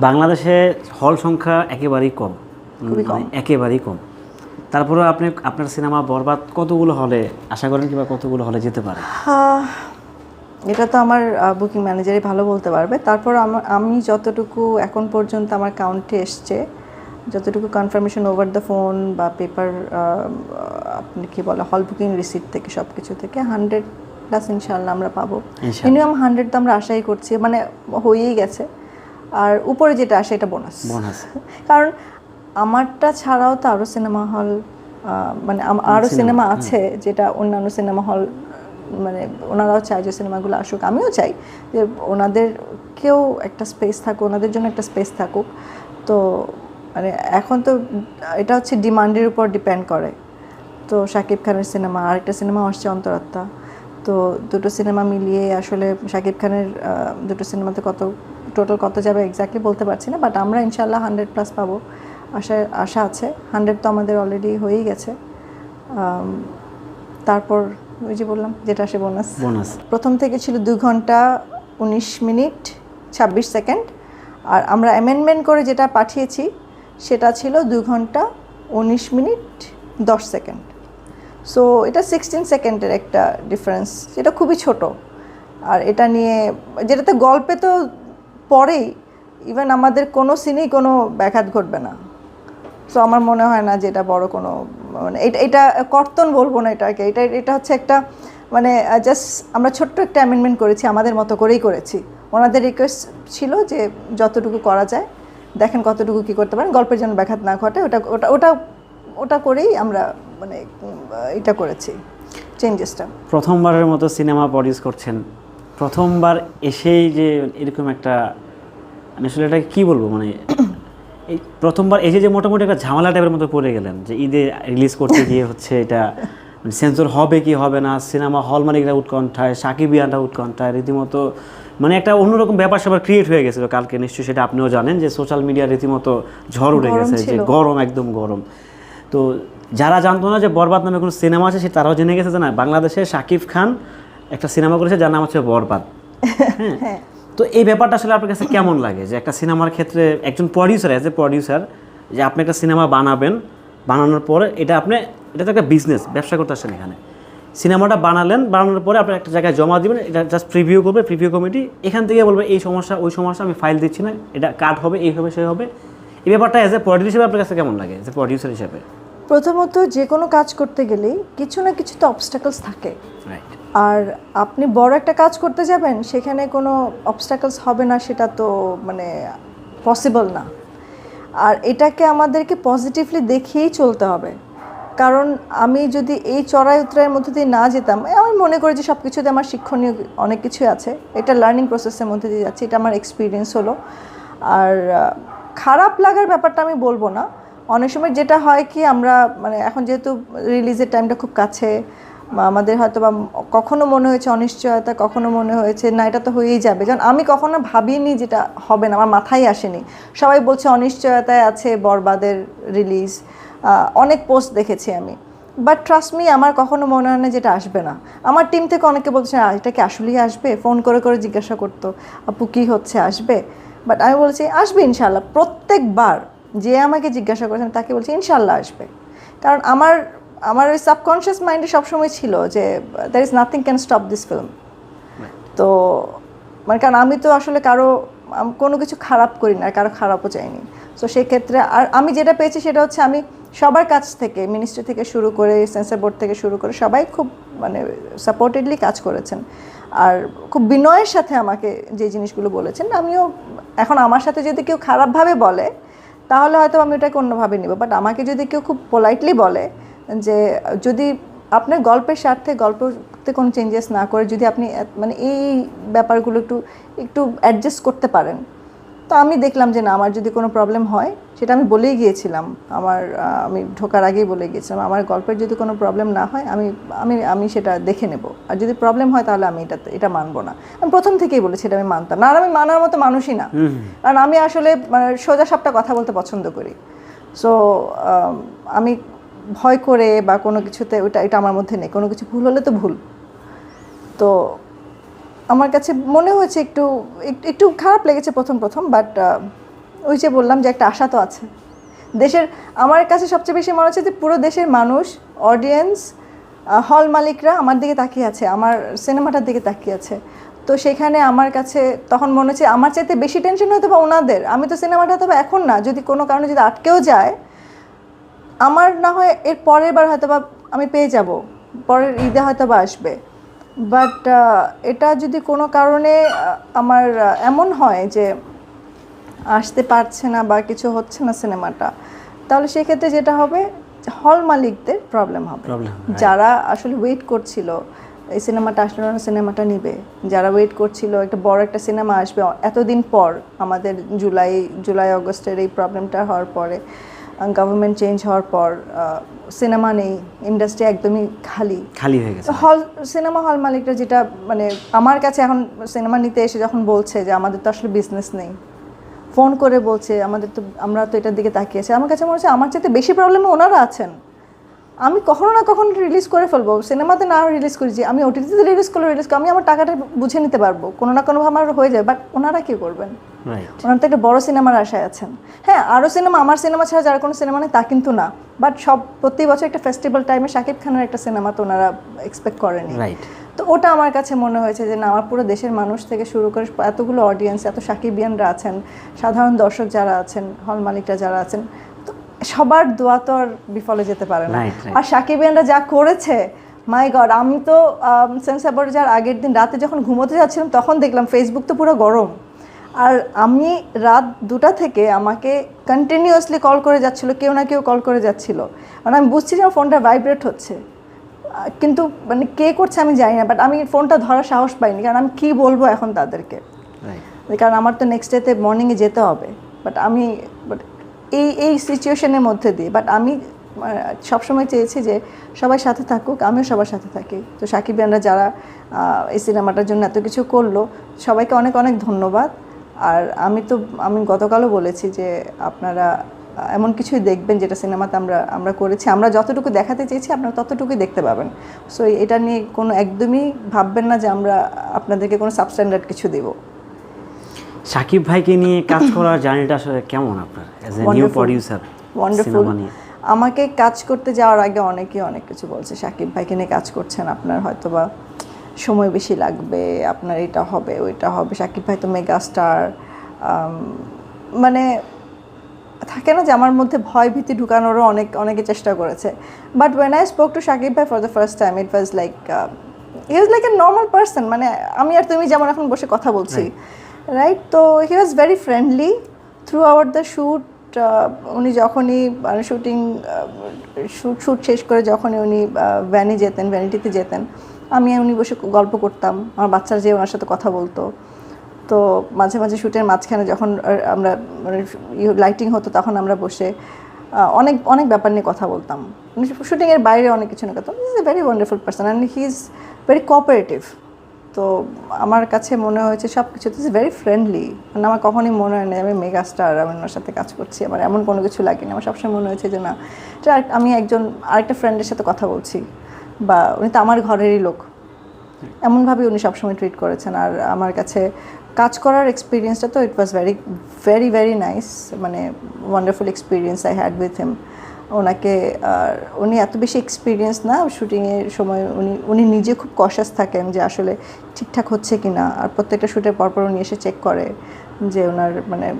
বাংলাদেশে হল সংখ্যা একেবারেই কম। একেবারেই কম। তারপরে আপনি আপনার সিনেমা বরবাদ কতগুলো হলে আশা করেন কিংবা কতগুলো হলে যেতে পারে? এটা তো আমার বুকিং ম্যানেজারই ভালো বলতে পারবে। তারপর আমা- যতটুকু এখন পর্যন্ত আমার কাউন্টে এসছে যতটুকু কনফার্মেশন ওভার দ্য ফোন বা পেপার আপনি কি বলে হল বুকিং রিসিট থেকে সব কিছু থেকে হান্ড্রেড প্লাস ইনশাল্লাহ আমরা পাবো। মিনিমাম হান্ড্রেড তো আমরা আশাই করছি মানে হয়েই গেছে। আর উপরে যেটা আসে এটা বোনাস। বোনাস। কারণ আমারটা ছাড়াও তো আরও সিনেমা হল মানে আরও সিনেমা আছে যেটা অন্যান্য সিনেমা হল মানে ওনারাও চায় যে সিনেমাগুলো আসুক। আমিও চাই যে ওনাদেরকেও একটা স্পেস থাকুক ওনাদের জন্য একটা স্পেস থাকুক। তো মানে এখন তো এটা হচ্ছে ডিমান্ডের উপর ডিপেন্ড করে। তো শাকিব খানের সিনেমা আরেকটা সিনেমা আসছে অন্তরাত্মা। তো দুটো সিনেমা মিলিয়ে আসলে শাকিব খানের দুটো সিনেমাতে কত টোটাল কত যাবে এক্স্যাক্টলি বলতে পারছি না বাট আমরা ইনশাল্লাহ হান্ড্রেড প্লাস পাবো। আশা আশা আছে। হান্ড্রেড তো আমাদের অলরেডি হয়েই গেছে। তারপর ওই যে বললাম যেটা আসে বোনাস বোনাস প্রথম থেকে ছিল দু ঘণ্টা উনিশ মিনিট ছাব্বিশ সেকেন্ড আর আমরা অ্যামেন্ডমেন্ট করে যেটা পাঠিয়েছি সেটা ছিল দু ঘণ্টা উনিশ মিনিট দশ সেকেন্ড সো এটা সিক্সটিন সেকেন্ডের একটা ডিফারেন্স যেটা খুবই ছোট। আর এটা নিয়ে যেটাতে গল্পে তো পরেই ইভেন আমাদের কোনো সিনেই কোনো ব্যাঘাত ঘটবে না। সো আমার মনে হয় না যে এটা বড় কোনো মানে এটা এটা কর্তন বলব না এটাকে। এটা এটা হচ্ছে একটা মানে জাস্ট আমরা ছোট্ট একটা অ্যামেন্ডমেন্ট করেছি, আমাদের মতো করেই করেছি। ওনাদের রিকোয়েস্ট ছিল যে যতটুকু করা যায়, দেখেন কতটুকু কী করতে পারেন, গল্পের জন্য ব্যাঘাত না ঘটে, ওটা ওটা ওটা ওটা করেই আমরা মানে এটা করেছি চেঞ্জেসটা প্রথমবারের মতো সিনেমা প্রডিউস করছেন প্রথমবার এসেই যে এরকম একটা আমি আসলে এটা কি বলব মানে এই প্রথমবার এসে যে মোটামুটি একটা ঝামেলা টাইপের মতো পড়ে গেলেন যে ঈদে রিলিজ করতে গিয়ে হচ্ছে এটা সেন্সর হবে কি হবে না সিনেমা হল মালিকরা উৎকণ্ঠায় সাকিবিয়ানরা উৎকণ্ঠায় রীতিমতো মানে একটা অন্যরকম ব্যাপার স্যাপার ক্রিয়েট হয়ে গেছিল কালকে নিশ্চয়ই সেটা আপনিও জানেন যে সোশ্যাল মিডিয়া রীতিমতো ঝড় উঠে গেছে যে গরম একদম গরম। তো যারা জানতো না যে বরবাদ নামে কোনো সিনেমা আছে সে তারাও জেনে গেছে যে না বাংলাদেশে শাকিব খান একটা সিনেমা করেছে যার নাম হচ্ছে বরবাদ। হ্যাঁ? তো এই ব্যাপারটা আসলে আপনার কাছে কেমন লাগে যে একটা সিনেমার ক্ষেত্রে একজন প্রডিউসার অ্যাজ এ প্রডিউসার যে আপনি একটা সিনেমা বানাবেন বানানোর পরে এটা আপনি এটা তো একটা বিজনেস ব্যবসা করতে আসছেন এখানে। সিনেমাটা বানালেন বানানোর পরে আপনি একটা জায়গায় জমা দিবেন এটা জাস্ট প্রিভিউ করবে প্রিভিউ কমিটি এখান থেকে বলবে এই সমস্যা ওই সমস্যা আমি ফাইল দিচ্ছি না এটা কাট হবে এই হবে সে হবে। এই ব্যাপারটা অ্যাজ এ প্রডিউসার হিসেবে আপনার কাছে কেমন লাগে এ প্রডিউসার হিসেবে? প্রথমত যে কোনো কাজ করতে গেলেই কিছু না কিছু তো অবস্টাকলস থাকে। রাইট আর আপনি বড় একটা কাজ করতে যাবেন, সেখানে কোনো অবস্টাকলস হবে না, সেটা তো মানে পসিবল না। আর এটাকে আমাদেরকে পজিটিভলি দেখিয়েই চলতে হবে। কারণ আমি যদি এই চড়াই উতরাইয়ের মধ্যে দিয়ে না যেতাম, আমি মনে করি যে সব কিছুতে আমার শিক্ষণীয় অনেক কিছুই আছে। এটা লার্নিং প্রসেসের মধ্যে দিয়ে যাচ্ছে, এটা আমার এক্সপিরিয়েন্স হলো। আর খারাপ লাগার ব্যাপারটা আমি বলব না। অনেক সময় যেটা হয় কি, আমরা মানে এখন যেহেতু রিলিজের টাইমটা খুব কাছে আমাদের হয়তো বা কখনো মনে হয়েছে অনিশ্চয়তা কখনো মনে হয়েছে না এটা তো হয়েই যাবে। কারণ আমি কখনো ভাবিনি যেটা হবে না আমার মাথায় আসেনি। সবাই বলছে অনিশ্চয়তায় আছে বরবাদের রিলিজ অনেক পোস্ট দেখেছি আমি। বাট ট্রাস্ট মি আমার কখনো মনে হয় না যেটা আসবে না। আমার টিম থেকে অনেকে বলছে "আ, এটা কি আসলেই আসবে? ফোন করে করে জিজ্ঞাসা করতো আপু কী হচ্ছে আসবে? বাট আমি বলছি আসবে ইনশাল্লাহ প্রত্যেকবার যে আমাকে জিজ্ঞাসা করেছেন তাকে বলছি ইনশাল্লাহ আসবে। কারণ আমার আমার ওই সাবকনশিয়াস মাইন্ডে সবসময় ছিল যে there is nothing can stop this film তো মানে কারণ আমি তো আসলে কারও কোনো কিছু খারাপ করি না কারও খারাপও চাইনি। তো সেক্ষেত্রে আর আমি যেটা পেয়েছি সেটা হচ্ছে আমি সবার কাছ থেকে মিনিস্ট্রি থেকে শুরু করে সেন্সার বোর্ড থেকে শুরু করে সবাই খুব মানে সাপোর্টেডলি কাজ করেছেন। আর খুব বিনয়ের সাথে আমাকে যে জিনিসগুলো বলেছেন আমিও এখন আমার সাথে যদি কেউ খারাপভাবে বলে তাহলে হয়তো আমি ওটাকে অন্যভাবে নিব। বাট আমাকে যদি কেউ খুব পোলাইটলি বলে যে যদি আপনার গল্পের স্বার্থে গল্পতে কোনো চেঞ্জেস না করে যদি আপনি মানে এই ব্যাপারগুলো একটু একটু অ্যাডজাস্ট করতে পারেন। তো আমি দেখলাম যে না আমার যদি কোনো প্রবলেম হয় সেটা আমি বলেই গিয়েছিলাম। আমার আমি ঢোকার আগেই বলে গিয়েছিলাম আমার গল্পের যদি কোনো প্রবলেম না হয় আমি আমি আমি সেটা দেখে নেব। আর যদি প্রবলেম হয় তাহলে আমি এটা এটা মানবো না। আমি প্রথম থেকেই বলেছি এটা আমি মানতাম না। আর আমি মানার মতো মানুষই না। কারণ আমি আসলে মানে সোজা সাপটা কথা বলতে পছন্দ করি। সো আমি ভয় করে বা কোনো কিছুতে ওটা এটা আমার মধ্যে নেই। কোনো কিছু ভুল হলে তো ভুল। তো আমার কাছে মনে হয়েছে একটু, একটু- খারাপ লেগেছে প্রথম প্রথম বাট ওই যে বললাম যে একটা আশা তো আছে। দেশের, আমার কাছে সবচেয়ে বেশি মনে হচ্ছে যে পুরো দেশের মানুষ অডিয়েন্স হল মালিকরা আমার দিকে তাকিয়ে আছে, আমার সিনেমাটার দিকে তাকিয়ে আছে। তো সেখানে আমার কাছে তখন মনে হচ্ছে আমার চাইতে বেশি টেনশন হয়তো বা ওনাদের। আমি তো সিনেমাটা তবে এখন না, যদি কোনো কারণে যদি আটকেও যায় আমার না হয় এর পরের বার হয়তো বা আমি পেয়ে যাব। পরের ঈদে হয়তো বা আসবে। বাট এটা যদি কোনো কারণে আমার এমন হয় যে আসতে পারছে না বা কিছু হচ্ছে না সিনেমাটা তাহলে সেক্ষেত্রে যেটা হবে হল মালিকদের প্রবলেম হবে। যারা আসলে ওয়েট করছিল এই সিনেমাটা আসলে না সিনেমাটা নিবে। যারা ওয়েট করছিল একটা বড় একটা সিনেমা আসবে এতদিন পর আমাদের জুলাই জুলাই অগস্টের এই প্রবলেমটা হওয়ার পরে। গভর্নমেন্ট চেঞ্জ হওয়ার পর সিনেমা নেই ইন্ডাস্ট্রি একদমই খালি। খালি হয়ে গেছে। হল সিনেমা হল মালিকরা যেটা মানে আমার কাছে এখন সিনেমা নিতে এসে যখন বলছে যে আমাদের তো আসলে বিজনেস নেই ফোন করে বলছে আমাদের তো আমরা তো এটার দিকে তাকিয়েছি আমার কাছে মনে হচ্ছে আমার চাইতে বেশি প্রবলেমে ওনারা আছেন। আমি কখনো না কখনো রিলিজ করে ফেলব। সিনেমাতে না রিলিজ করেছি আমি ওটিটিতে রিলিজ করলে রিলিজ করি আমি আমার টাকাটা বুঝে নিতে পারব। কোনো না কোনোভাবে আমার হয়ে যায় বাট ওনারা কী করবেন? ওনারা তো একটা বড় সিনেমার আশায় আছেন। হ্যাঁ আরও সিনেমা আমার সিনেমা ছাড়া যার কোনো সিনেমা নেই তা কিন্তু না। বাট সব প্রতি বছর একটা ফেস্টিভ্যাল টাইমে শাকিব খানের একটা সিনেমা তো ওনারা এক্সপেক্ট করেনি। তো ওটা আমার কাছে মনে হয়েছে যে না আমার পুরো দেশের মানুষ থেকে শুরু করে এতগুলো অডিয়েন্স এত সাকিবিয়ানরা আছেন সাধারণ দর্শক যারা আছেন হল মালিকরা যারা আছেন তো সবার দোয়া তো আর বিফলে যেতে পারে না. আর সাকিবিয়ানরা যা করেছে মাই গড আমি তো সেন্সাবার যার আগের দিন রাতে যখন ঘুমোতে যাচ্ছিলাম তখন দেখলাম ফেসবুক তো পুরো গরম। আর আমি রাত দুটা থেকে আমাকে কন্টিনিউয়াসলি কল করে যাচ্ছিল কেউ না কেউ কল করে যাচ্ছিল। মানে আমি বুঝছি যে আমার ফোনটা ভাইব্রেট হচ্ছে। কিন্তু মানে কে করছে আমি জানি না বাট আমি ফোনটা ধরার সাহস পাইনি কারণ আমি কী বলব এখন তাদেরকে? কারণ আমার তো নেক্সট ডেতে মর্নিংয়ে যেতে হবে। বাট আমি বাট এই এই সিচুয়েশনের মধ্যে দিয়ে বাট আমি সবসময় চেয়েছি যে সবাই সাথে থাকুক আমিও সবার সাথে থাকি। তো সাকিব ইয়ানরা যারা এই সিনেমাটার জন্য এত কিছু করল সবাইকে অনেক অনেক ধন্যবাদ। আর আমি তো আমি গতকালও বলেছি যে আপনারা এমন কিছুই দেখবেন যেটা সিনেমাতে আমরা আমরা করেছি। আমরা যতটুকু দেখাতে চেয়েছি আপনারা ততটুকুই দেখতে পাবেন। সো এটা নিয়ে কোনো একদমই ভাববেন না যে আমরা আপনাদেরকে কোনো সাবস্ট্যান্ডার্ড কিছু দেবো। সাকিব ভাইকে নিয়ে কাজ করার জার্নিটা আসলে কেমন আপনার? As a new. Producer wonderful আমাকে কাজ করতে যাওয়ার আগে অনেকেই অনেক কিছু বলছে। সাকিব ভাইকে নিয়ে কাজ করছেন আপনার হয়তো বা সময় বেশি লাগবে আপনার এটা হবে ওইটা হবে। সাকিব ভাই তো মেগা স্টার মানে থাকে না যে আমার মধ্যে ভয় ভীতি ঢুকানোরও অনেক অনেকে চেষ্টা করেছে। But when I spoke to Sakib ভাই for the first time it was like he was like a normal person মানে আমি আর তুমি যেমন এখন বসে কথা বলছি রাইট তো he was very friendly throughout the shoot উনি যখনই মানে শুটিং শ্যুট শ্যুট শেষ করে যখনই উনি ভ্যানে যেতেন ভ্যানিটিতে যেতেন আমি উনি বসে গল্প করতাম। আমার বাচ্চারা যে ওনার সাথে কথা বলতো। তো মাঝে মাঝে শ্যুটের মাঝখানে যখন আমরা মানে লাইটিং হতো তখন আমরা বসে অনেক অনেক ব্যাপার নিয়ে কথা বলতাম। শুটিংয়ের বাইরে অনেক কিছু নিয়ে কথা is a very wonderful person and he is very cooperative তো আমার কাছে মনে হয়েছে সব কিছু ইজ ভেরি ফ্রেন্ডলি মানে আমার কখনই মনে হয় না আমি মেগা স্টার আমি ওনার সাথে কাজ করছি। আমার এমন কোনো কিছু লাগেনি। আমার সবসময় মনে হয়েছে যে না আমি একজন আরেকটা ফ্রেন্ডের সাথে কথা বলছি। বা উনি তো আমার ঘরেরই লোক। এমনভাবে উনি সবসময় ট্রিট করেছেন আর আমার কাছে কাজ করার এক্সপিরিয়েন্সটা তো it was very very very nice মানে wonderful experience I had with him ওনাকে আর উনি এত বেশি এক্সপিরিয়েন্স না শুটিংয়ের সময় উনি উনি নিজে খুব কশাস থাকেন যে আসলে ঠিকঠাক হচ্ছে কি না আর প্রত্যেকটা শ্যুটের পরপর উনি এসে চেক করে যে ওনার মানে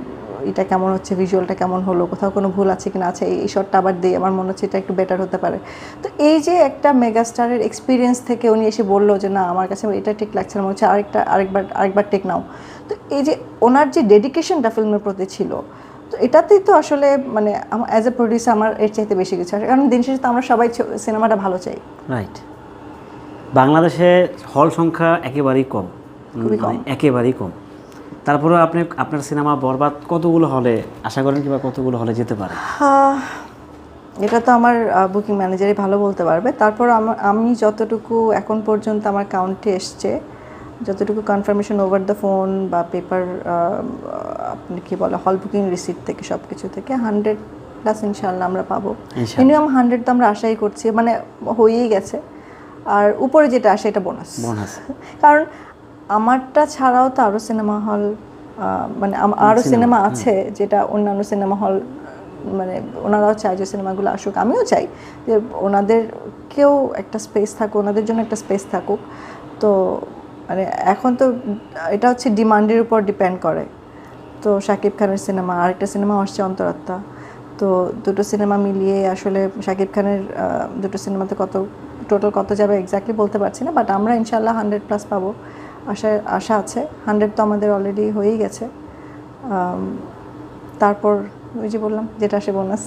এটা কেমন হচ্ছে ভিজুয়ালটা কেমন হলো কোথাও কোনো ভুল আছে কি না আছে এই শটটা আবার দিই আমার মনে হচ্ছে এটা একটু বেটার হতে পারে। তো এই যে একটা মেগাস্টারের এক্সপিরিয়েন্স থেকে উনি এসে বলল যে না আমার কাছে এটা ঠিক লাগছে না মনে হচ্ছে আরেকটা আরেকবার আরেকবার টেক নাও। তো এই যে ওনার যে ডেডিকেশনটা ফিল্মের প্রতি ছিল তো এটাতেই তো আসলে মানে অ্যাজ এ প্রডিউসার আমার এর চাইতে বেশি কিছু আসে কারণ দিন শেষে তো আমরা সবাই সিনেমাটা ভালো চাই। রাইট বাংলাদেশে হল সংখ্যা একেবারেই কম। মানে একেবারেই কম। তারপরে আপনি আপনার সিনেমা বরবাদ কতগুলো হলে? আশা করেন কিংবা কতগুলো হলে যেতে পারে? এটা তো আমার বুকিং ম্যানেজারই ভালো বলতে পারবে। তারপর আমি যতটুকু এখন পর্যন্ত আমার কাউন্টে এসছে যতটুকু কনফার্মেশন ওভার দ্য ফোন বা পেপার আপনি কি বলে হল বুকিং রিসিপ্ট থেকে সব কিছু থেকে হান্ড্রেড প্লাস ইনশাল্লাহ আমরা পাবো। মিনিমাম হান্ড্রেড তো আমরা আশাই করছি মানে হয়েই গেছে। আর উপরে যেটা আসে এটা বোনাস বোনাস কারণ আমারটা ছাড়াও তো আরও সিনেমা হল মানে আরও সিনেমা আছে যেটা অন্যান্য সিনেমা হল মানে ওনারাও চায় যে সিনেমাগুলো আসুক আমিও চাই যে ওনাদেরকেও একটা স্পেস থাকুক ওনাদের জন্য একটা স্পেস থাকুক। তো মানে এখন তো এটা হচ্ছে ডিমান্ডের উপর ডিপেন্ড করে। তো শাকিব খানের সিনেমা আরেকটা সিনেমা আসছে অন্তরাত্মা। তো দুটো সিনেমা মিলিয়ে আসলে শাকিব খানের দুটো সিনেমাতে কত টোটাল কত যাবে এক্স্যাক্টলি বলতে পারছি না বাট আমরা ইনশাল্লাহ হান্ড্রেড প্লাস পাবো। আশা আশা আছে। হান্ড্রেড তো আমাদের অলরেডি হয়েই গেছে। তারপর ওই যে বললাম, যেটা সে বোনাস